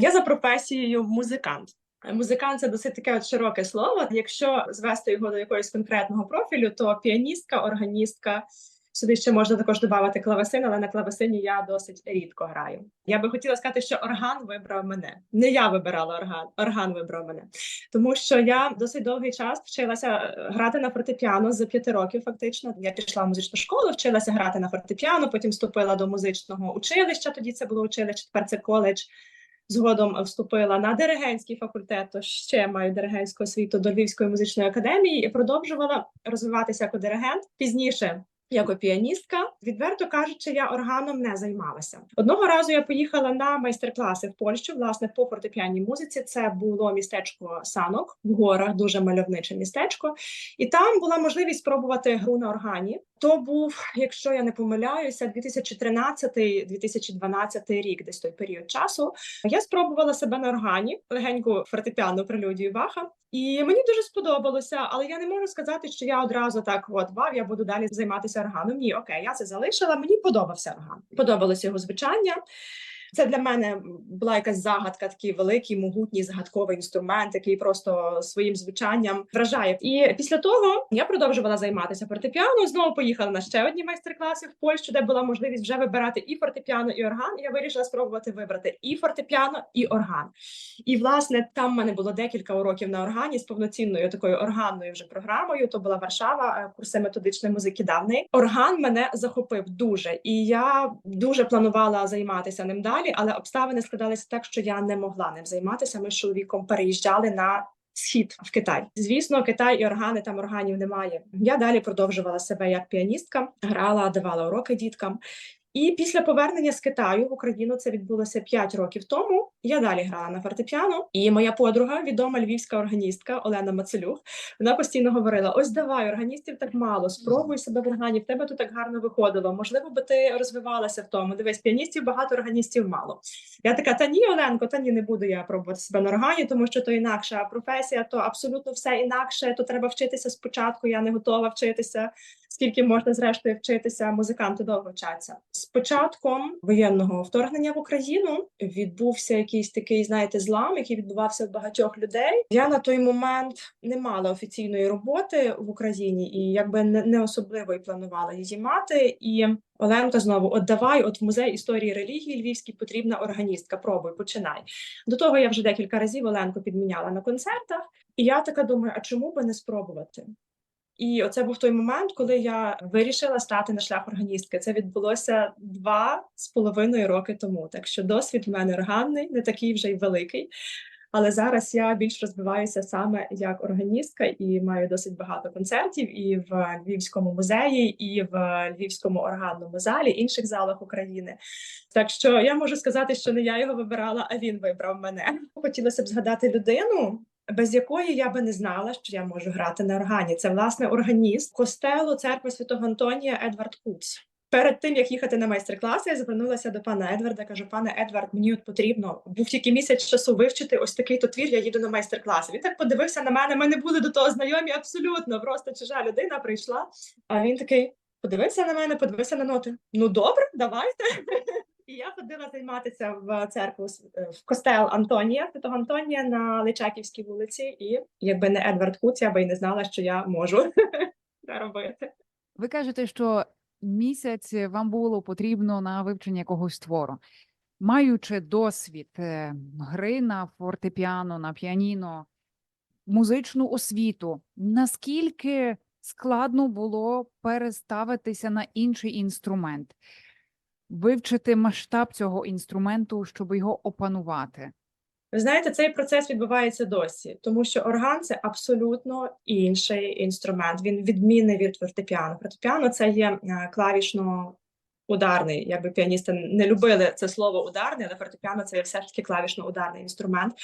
Я за професією музикант. Музикант це досить таке от широке слово. Якщо звести його до якогось конкретного профілю, то піаністка, органістка. Сюди ще можна також додати клавесин, але на клавесині я досить рідко граю. Я би хотіла сказати, що орган вибрав мене. Не я вибирала орган, орган вибрав мене, тому що я досить довгий час вчилася е, грати на фортепіано з п'яти років. Фактично, я пішла в музичну школу, вчилася грати на фортепіано. Потім вступила до музичного училища. Тоді це було училище, тепер це коледж. Згодом вступила на диригентський факультет, то ще маю диригентську освіту до Львівської музичної академії і продовжувала розвиватися як диригент. Пізніше як піаністка, відверто кажучи, я органом не займалася. Одного разу я поїхала на майстер-класи в Польщу, власне, по фортепіанній музиці. Це було містечко Санок в горах, дуже мальовниче містечко, і там була можливість спробувати гру на органі. То був, якщо я не помиляюся, 2013-2012 рік, десь той період часу. Я спробувала себе на органі легеньку фортепіану прелюдію Баха, і мені дуже сподобалося, але я не можу сказати, що я одразу так от вау, я буду далі займатися органом. Ні, окей, я це залишила. Мені подобався орган. Подобалося його звучання. Це для мене була якась загадка, такий великий, могутній загадковий інструмент, який просто своїм звучанням вражає. І після того я продовжувала займатися фортепіано. Знову поїхала на ще одні майстер-класи в Польщу, де була можливість вже вибирати і фортепіано, і орган. І я вирішила спробувати вибрати і фортепіано, і орган. І власне там в мене було декілька уроків на органі з повноцінною такою органною вже програмою. То була Варшава, е, курси методичної музики давний. Орган мене захопив дуже, і я дуже планувала займатися ним далі далі, але обставини складалися так, що я не могла ним займатися. Ми з чоловіком переїжджали на схід в Китай. Звісно, Китай і органи там органів немає. Я далі продовжувала себе як піаністка, грала, давала уроки діткам. І після повернення з Китаю в Україну це відбулося 5 років тому. Я далі грала на фортепіано, і моя подруга, відома львівська органістка Олена Мацелюк, вона постійно говорила: Ось давай, органістів так мало, спробуй себе в органі, в тебе тут так гарно виходило. Можливо, би ти розвивалася в тому. Дивись, піаністів багато органістів мало. Я така: та ні, Оленко, та ні, не буду я пробувати себе на органі, тому що то інакша професія, то абсолютно все інакше. То треба вчитися спочатку. Я не готова вчитися скільки можна зрештою вчитися, музиканти довго вчаться. З початком воєнного вторгнення в Україну відбувся якийсь такий, знаєте, злам, який відбувався в багатьох людей. Я на той момент не мала офіційної роботи в Україні і якби не, особливо і планувала її мати. І Оленка знову от давай, от в музей історії релігії Львівській потрібна органістка. Пробуй, починай. До того я вже декілька разів Оленку підміняла на концертах, і я така думаю: а чому би не спробувати? І оце був той момент, коли я вирішила стати на шлях органістки. Це відбулося два з половиною роки тому. Так що досвід в мене органний, не такий вже й великий. Але зараз я більш розвиваюся саме як органістка і маю досить багато концертів і в Львівському музеї, і в Львівському органному залі, інших залах України. Так що я можу сказати, що не я його вибирала, а він вибрав мене. Хотілося б згадати людину, без якої я би не знала, що я можу грати на органі. Це власне органіст костелу церкви святого Антонія Едвард Куц. Перед тим як їхати на майстер-класи, я звернулася до пана Едварда. Кажу, пане Едвард, мені от потрібно був тільки місяць часу вивчити ось такий то твір. Я їду на майстер-класи. Він так подивився на мене. Ми не були до того знайомі. Абсолютно просто чужа людина прийшла. А він такий подивився на мене, подивився на ноти. Ну добре, давайте. І я ходила займатися в церкву е, в костел Антонія, Святого Антонія на Личаківській вулиці, і якби не Едвард Куц, я би й не знала, що я можу це робити. Ви кажете, що місяць вам було потрібно на вивчення якогось твору. Маючи досвід е, гри на фортепіано, на піаніно, музичну освіту, наскільки складно було переставитися на інший інструмент? Вивчити масштаб цього інструменту, щоб його опанувати? Ви знаєте, цей процес відбувається досі, тому що орган це абсолютно інший інструмент. Він відмінний від фортепіано. Фортепіано це є е, клавішно ударний. Якби піаністи не любили це слово ударний, але фортепіано це є все ж таки клавішно ударний інструмент,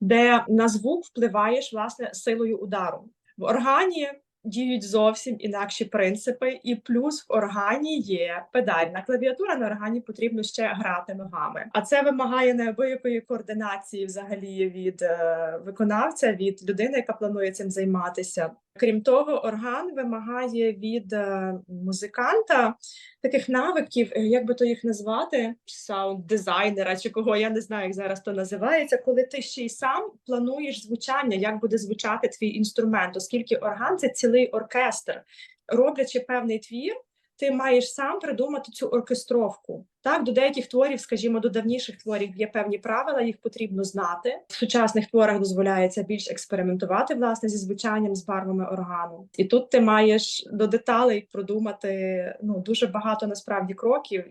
де на звук впливаєш власне силою удару. В органі діють зовсім інакші принципи, і плюс в органі є педальна клавіатура. На органі потрібно ще грати ногами. А це вимагає неабиякої координації, взагалі, від е, виконавця, від людини, яка планує цим займатися. Крім того, орган вимагає від е, музиканта таких навиків, е, як би то їх назвати, саунд-дизайнера чи кого, я не знаю, як зараз то називається, коли ти ще й сам плануєш звучання, як буде звучати твій інструмент, оскільки орган це цілий оркестр. Роблячи певний твір, ти маєш сам придумати цю оркестровку. Так, до деяких творів, скажімо, до давніших творів є певні правила, їх потрібно знати. В сучасних творах дозволяється більш експериментувати власне зі звучанням, з барвами органу. І тут ти маєш до деталей продумати ну дуже багато насправді кроків,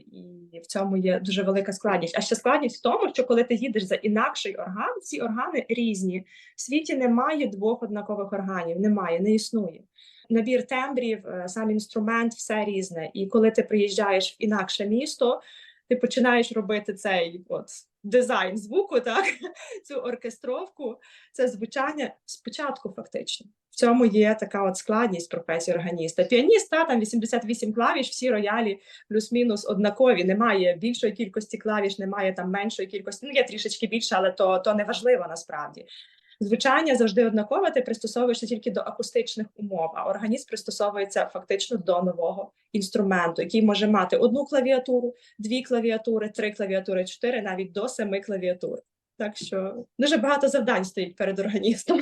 і в цьому є дуже велика складність. А ще складність в тому, що коли ти їдеш за інакший орган, ці органи різні. В світі немає двох однакових органів, немає, не існує набір тембрів, е, сам інструмент, все різне. І коли ти приїжджаєш в інакше місто, ти починаєш робити цей от дизайн звуку, так цю оркестровку, це звучання спочатку, фактично. В цьому є така от складність професії органіста. Піаніста там 88 клавіш, всі роялі плюс-мінус однакові. Немає більшої кількості клавіш, немає там меншої кількості. Ну є трішечки більше, але то, то не важливо насправді. Звучання завжди однакове, ти пристосовуєшся тільки до акустичних умов, а організм пристосовується фактично до нового інструменту, який може мати одну клавіатуру, дві клавіатури, три клавіатури, чотири, навіть до семи клавіатур. Так що дуже багато завдань стоїть перед органістом.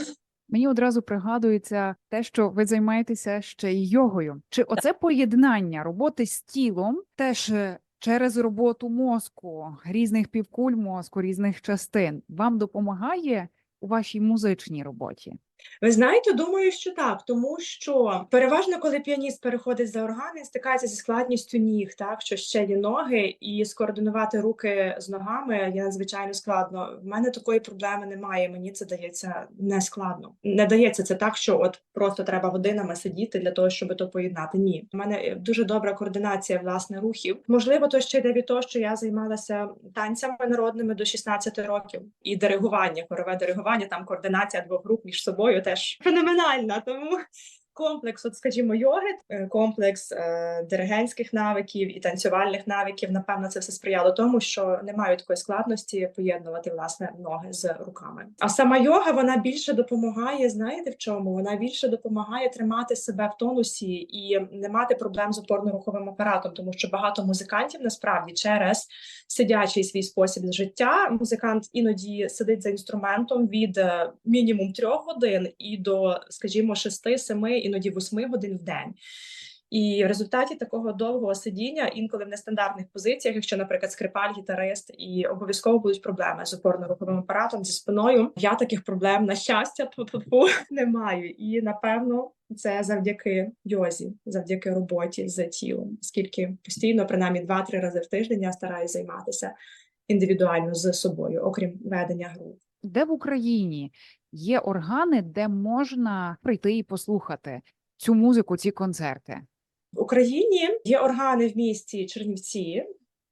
Мені одразу пригадується те, що ви займаєтеся ще й йогою. Чи оце поєднання роботи з тілом теж е, через роботу мозку, різних півкуль мозку, різних частин вам допомагає у вашій музичній роботі? Ви знаєте, думаю, що так, тому що переважно, коли піаніст переходить за орган, він стикається зі складністю ніг, так що ще є ноги, і скоординувати руки з ногами є надзвичайно складно. В мене такої проблеми немає. Мені це дається не складно. Не дається це так, що от просто треба годинами сидіти для того, щоб то поєднати. Ні, у мене е, дуже добра координація власне рухів. Можливо, то ще йде від того, що я займалася танцями народними до 16 років і диригування, хорове диригування, там координація двох рук між собою теж феноменальна. Тому комплекс, от скажімо, йоги, е, комплекс е, диригентських навиків і танцювальних навиків. Напевно, це все сприяло тому, що немає такої складності поєднувати власне ноги з руками. А сама йога вона більше допомагає. Знаєте в чому? Вона більше допомагає тримати себе в тонусі і не мати проблем з опорно-руховим апаратом, тому що багато музикантів насправді через сидячий свій спосіб життя. Музикант іноді сидить за інструментом від е, мінімум трьох годин і до, скажімо, шести-семи, іноді восьми годин в день. І в результаті такого довгого сидіння, інколи в нестандартних позиціях, якщо, наприклад, скрипаль, гітарист, і обов'язково будуть проблеми з опорно-руховим апаратом, зі спиною. Я таких проблем на щастя тьфу-тьфу-тьфу, не маю. І напевно це завдяки йозі, завдяки роботі з тілом, оскільки постійно, принаймні, два-три рази в тиждень я стараюся займатися індивідуально з собою, окрім ведення груп. Де в Україні є органи, де можна прийти і послухати цю музику, ці концерти? В Україні є органи в місті Чернівці.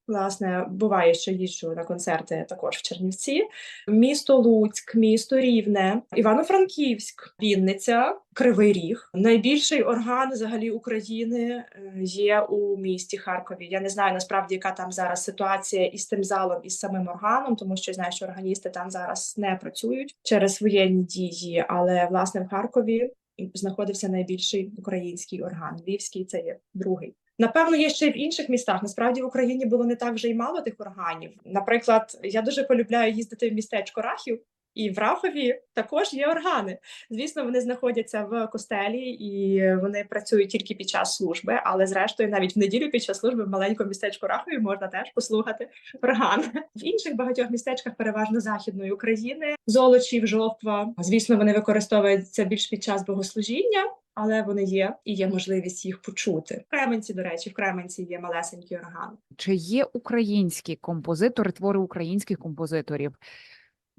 Власне, буває, що їжджу на концерти також в Чернівці, місто Луцьк, місто Рівне, Івано-Франківськ, Вінниця, Кривий Ріг. Найбільший орган взагалі України е, є у місті Харкові. Я не знаю насправді, яка там зараз ситуація із тим залом, із самим органом, тому що знаю, що органісти там зараз не працюють через воєнні дії. Але власне в Харкові знаходився найбільший український орган. Львівський це є другий. Напевно, є ще й в інших містах. Насправді в Україні було не так вже й мало тих органів. Наприклад, я дуже полюбляю їздити в містечко Рахів, і в Рахові також є органи. Звісно, вони знаходяться в костелі і вони працюють тільки під час служби, але зрештою, навіть в неділю під час служби в маленькому містечку Рахові можна теж послухати орган. В інших багатьох містечках, переважно західної України, золочів, жовтва. Звісно, вони використовуються більш під час богослужіння. Але вони є і є можливість їх почути. В Кременці, до речі, в Кременці є малесенький орган. Чи є українські композитори, твори українських композиторів,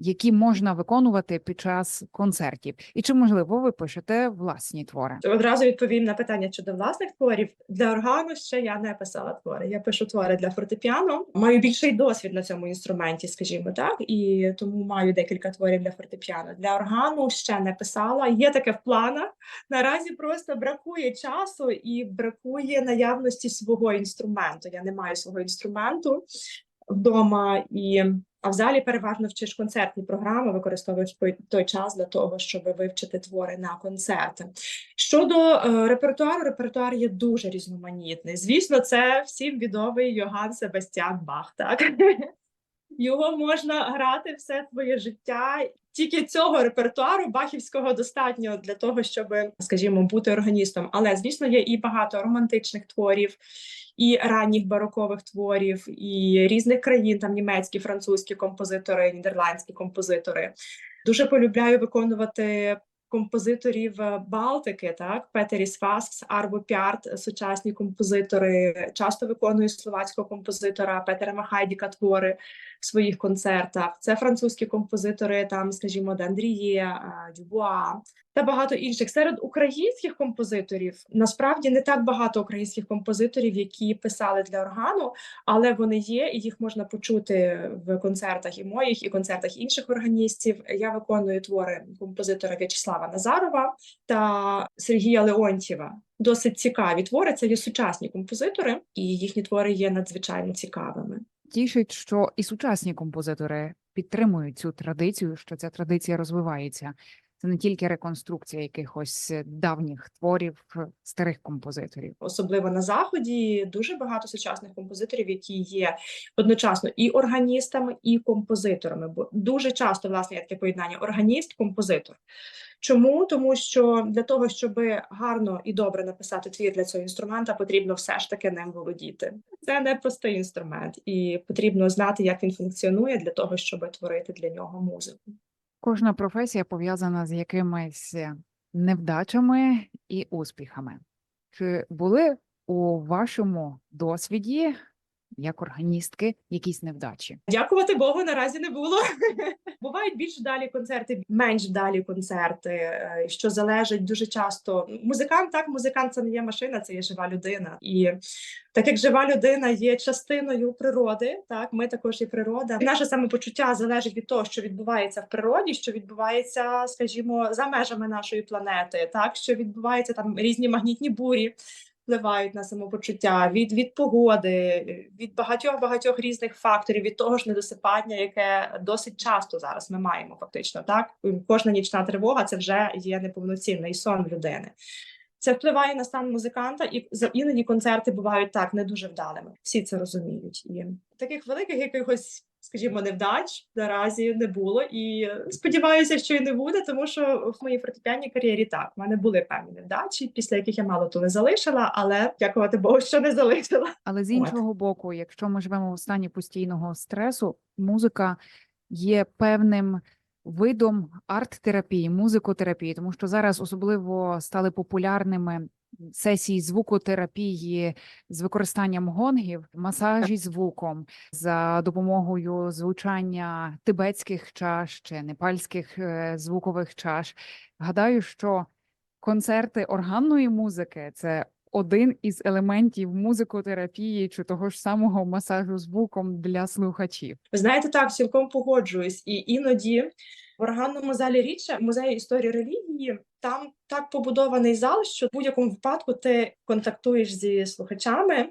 які можна виконувати під час концертів? І чи можливо ви пишете власні твори? Одразу відповім на питання щодо власних творів. Для органу ще я не писала твори. Я пишу твори для фортепіано. Маю більший досвід на цьому інструменті, скажімо так, і тому маю декілька творів для фортепіано. Для органу ще не писала. Є таке в планах. Наразі просто бракує часу і бракує наявності свого інструменту. Я не маю свого інструменту вдома і А в залі переважно вчиш концертні програми, використовуєш той- час для того, щоб вивчити твори на концерти. Щодо е, репертуару, репертуар є дуже різноманітний. Звісно, це всім відомий Йоган Себастьян Бах. Так його можна грати все твоє життя. Тільки цього репертуару бахівського достатньо для того, щоб, скажімо, бути органістом. Але звісно, є і багато романтичних творів, і ранніх барокових творів, і різних країн, там німецькі, французькі композитори, нідерландські композитори. Дуже полюбляю виконувати композиторів е, Балтики, так Петеріс Фаскс, Арбо Пярт, сучасні композитори. Часто виконую словацького композитора Петера Махайдіка твори в своїх концертах. Це французькі композитори, там, скажімо, Дандріє, е, Дюбуа та багато інших. Серед українських композиторів насправді не так багато українських композиторів, які писали для органу, але вони є, і їх можна почути в концертах і моїх, і концертах інших органістів. Я виконую твори композитора В'ячеслава Назарова та Сергія Леонтьєва. Досить цікаві твори. Це є сучасні композитори, і їхні твори є надзвичайно цікавими. Тішить, що і сучасні композитори підтримують цю традицію, що ця традиція розвивається. Це не тільки реконструкція якихось давніх творів старих композиторів. особливо на заході, дуже багато сучасних композиторів, які є одночасно і органістами, і композиторами. Бо дуже часто власне є таке поєднання органіст, композитор. Чому? Тому що для того, щоб гарно і добре написати твір для цього інструмента, потрібно все ж таки ним володіти. Це не простий інструмент, і потрібно знати, як він функціонує для того, щоб творити для нього музику. Кожна професія пов'язана з якимись невдачами і успіхами. Чи були у вашому досвіді, як органістки, якісь невдачі? Дякувати Богу, наразі не було. Бувають більш вдалі концерти, менш вдалі концерти, е, що залежить дуже часто. Музикант, так, музикант це не є машина, це є жива людина. І так як жива людина є частиною природи, так ми також є природа. Наше самопочуття залежить від того, що відбувається в природі, що відбувається, скажімо, за межами нашої планети, так що відбуваються там різні магнітні бурі. Впливають на самопочуття від, від погоди, від багатьох багатьох різних факторів, від того ж недосипання, яке досить часто зараз ми маємо фактично. Так кожна нічна тривога це вже є неповноцінний сон людини. Це впливає на стан музиканта, і іноді концерти бувають так не дуже вдалими. Всі це розуміють. І таких великих якихось, скажімо, невдач наразі не було. І сподіваюся, що і не буде, тому що в моїй фортепіанній кар'єрі так в мене були певні невдачі, після яких я мало то не залишила, але дякувати Богу, що не залишила. Але з От. іншого боку, якщо ми живемо в стані постійного стресу, музика є певним видом арт-терапії, музикотерапії, тому що зараз особливо стали популярними сесії звукотерапії з використанням гонгів, масажі звуком за допомогою звучання тибетських чаш чи непальських е, звукових чаш. Гадаю, що концерти органної музики це один із елементів музикотерапії чи того ж самого масажу звуком для слухачів. Ви знаєте, так цілком погоджуюсь, і іноді в органному залі рідше в музеї історії релігії там так побудований зал, що в будь-якому випадку ти контактуєш зі слухачами.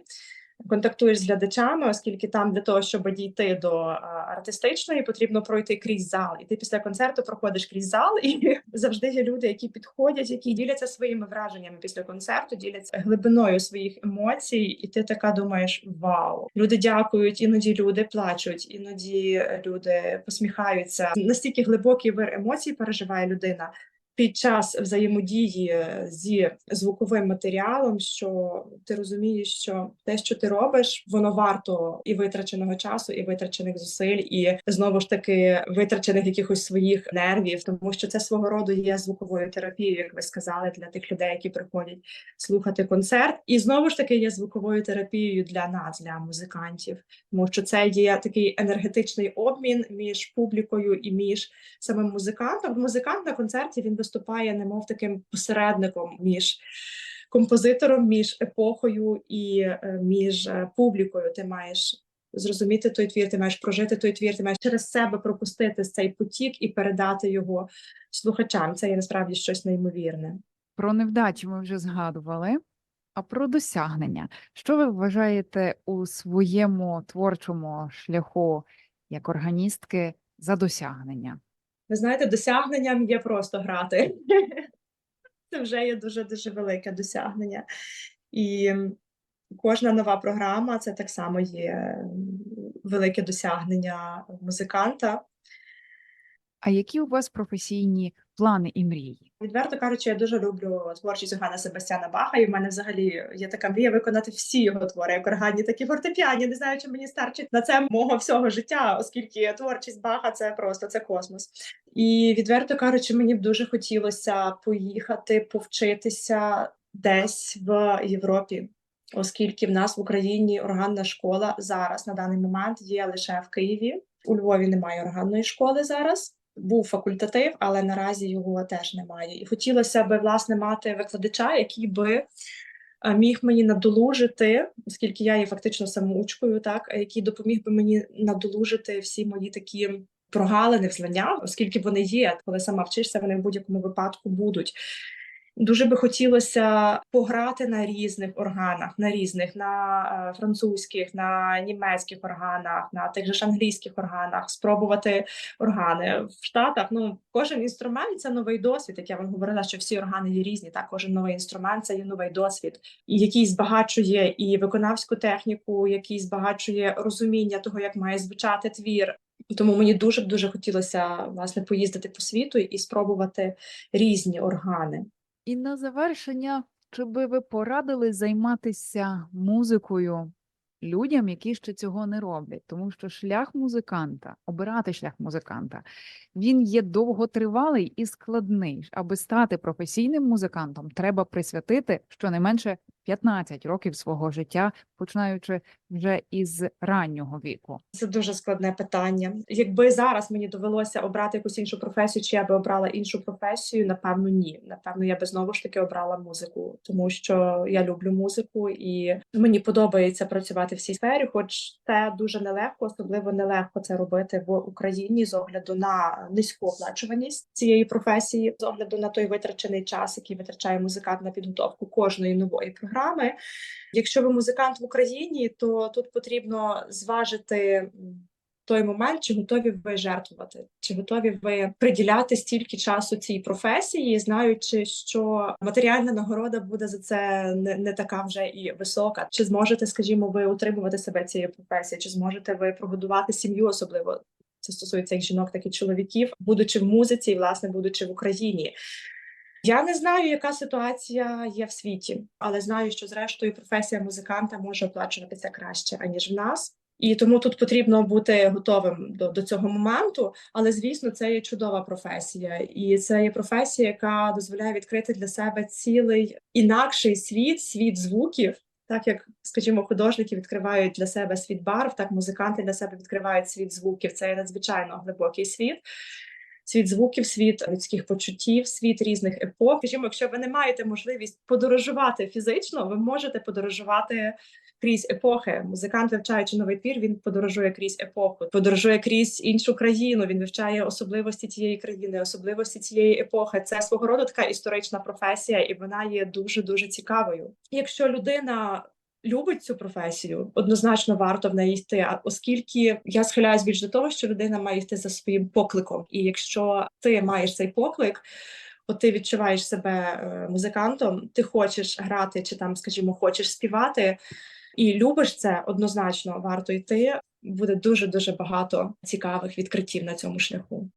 Контактуєш з глядачами, оскільки там для того, щоб дійти до артистичної, потрібно пройти крізь зал. І ти після концерту проходиш крізь зал, і завжди є люди, які підходять, які діляться своїми враженнями після концерту, діляться глибиною своїх емоцій, і ти така думаєш: вау! Люди дякують, іноді люди плачуть, іноді люди посміхаються. Настільки глибокий вир емоцій переживає людина. Під час взаємодії зі звуковим матеріалом, що ти розумієш, що те, що ти робиш, воно варто і витраченого часу, і витрачених зусиль, і знову ж таки витрачених якихось своїх нервів, тому що це свого роду є звуковою терапією, як ви сказали, для тих людей, які приходять слухати концерт, і знову ж таки є звуковою терапією для нас, для музикантів, тому що це є такий енергетичний обмін між публікою і між самим музикантом. Музикант на концерті він виступає, немов таким посередником між композитором, між епохою і е, між е, публікою. Ти маєш зрозуміти той твір, ти маєш прожити той твір, ти маєш через себе пропустити цей потік і передати його слухачам. Це є насправді щось неймовірне. Про невдачі ми вже згадували. А про досягнення. Що ви вважаєте у своєму творчому шляху як органістки за досягнення? Ви знаєте, досягненням є просто грати. Це вже є дуже дуже велике досягнення. І кожна нова програма це так само є велике досягнення музиканта. А які у вас професійні плани і мрії? Відверто кажучи, я дуже люблю творчість Ганна Себастьяна Баха, і в мене взагалі є така мрія виконати всі його твори, як органі, так і фортепіані. Не знаю, чи мені старчить на це мого всього життя, оскільки творчість Баха це просто це космос. І відверто кажучи, мені б дуже хотілося поїхати, повчитися десь в Європі. Оскільки в нас в Україні органна школа зараз на даний момент є лише в Києві. У Львові немає органної школи зараз. Був факультатив, але наразі його теж немає. І хотілося би власне мати викладача, який би е, міг мені надолужити, оскільки я є фактично самоучкою, так який допоміг би мені надолужити всі мої такі прогалини в знаннях, оскільки вони є, коли сама вчишся, вони в будь-якому випадку будуть. Дуже би хотілося пограти на різних органах, на різних, на е, французьких, на німецьких органах, на тих же ж англійських органах, спробувати органи в Штатах. Ну кожен інструмент це новий досвід. Як я вам говорила, що всі органи є різні. Так, кожен новий інструмент це є новий досвід, який збагачує і виконавську техніку, який збагачує розуміння того, як має звучати твір. Тому мені дуже дуже хотілося власне поїздити по світу і спробувати різні органи. І на завершення, чи би ви порадили займатися музикою людям, які ще цього не роблять? Тому що шлях музиканта, обирати шлях музиканта, він є довготривалий і складний. Аби стати професійним музикантом, треба присвятити щонайменше 15 років свого життя, починаючи вже із раннього віку. Це дуже складне питання. Якби зараз мені довелося обрати якусь іншу професію, чи я би обрала іншу професію? Напевно, ні. Напевно, я би знову ж таки обрала музику, тому що я люблю музику і мені подобається працювати в цій сфері, хоч це дуже нелегко, особливо нелегко це робити в Україні з огляду на низьку оплачуваність цієї професії, з огляду на той витрачений час, який витрачає музикант на підготовку кожної нової програми. Якщо ви музикант в Україні, то тут потрібно зважити той момент, чи готові ви жертвувати, чи готові ви приділяти стільки часу цій професії, знаючи, що матеріальна нагорода буде за це не, не така вже і висока. Чи зможете, скажімо, ви утримувати себе цією професією, чи зможете ви прогодувати сім'ю, особливо це стосується як жінок, так і чоловіків, будучи в музиці, і власне будучи в Україні. Я не знаю, яка ситуація є в світі, але знаю, що зрештою професія музиканта може оплачуватися краще аніж в нас. І тому тут потрібно бути готовим до, до цього моменту. Але звісно, це є чудова професія, і це є професія, яка дозволяє відкрити для себе цілий інакший світ, світ звуків. Так як, скажімо, художники відкривають для себе світ барв, так музиканти для себе відкривають світ звуків. Це є надзвичайно глибокий світ. Світ звуків, світ людських почуттів, світ різних епох. Скажімо, якщо ви не маєте можливість подорожувати фізично, ви можете подорожувати крізь епохи. Музикант, вивчаючи новий твір, він подорожує крізь епоху, подорожує крізь іншу країну. Він вивчає особливості цієї країни, особливості цієї епохи. Це свого роду така історична професія, і вона є дуже дуже цікавою. Якщо людина любить цю професію, однозначно варто в неї йти. А оскільки я схиляюсь більш до того, що людина має йти за своїм покликом, і якщо ти маєш цей поклик. От ти відчуваєш себе е, музикантом, ти хочеш грати, чи там, скажімо, хочеш співати, і любиш це однозначно варто йти. Буде дуже дуже багато цікавих відкриттів на цьому шляху.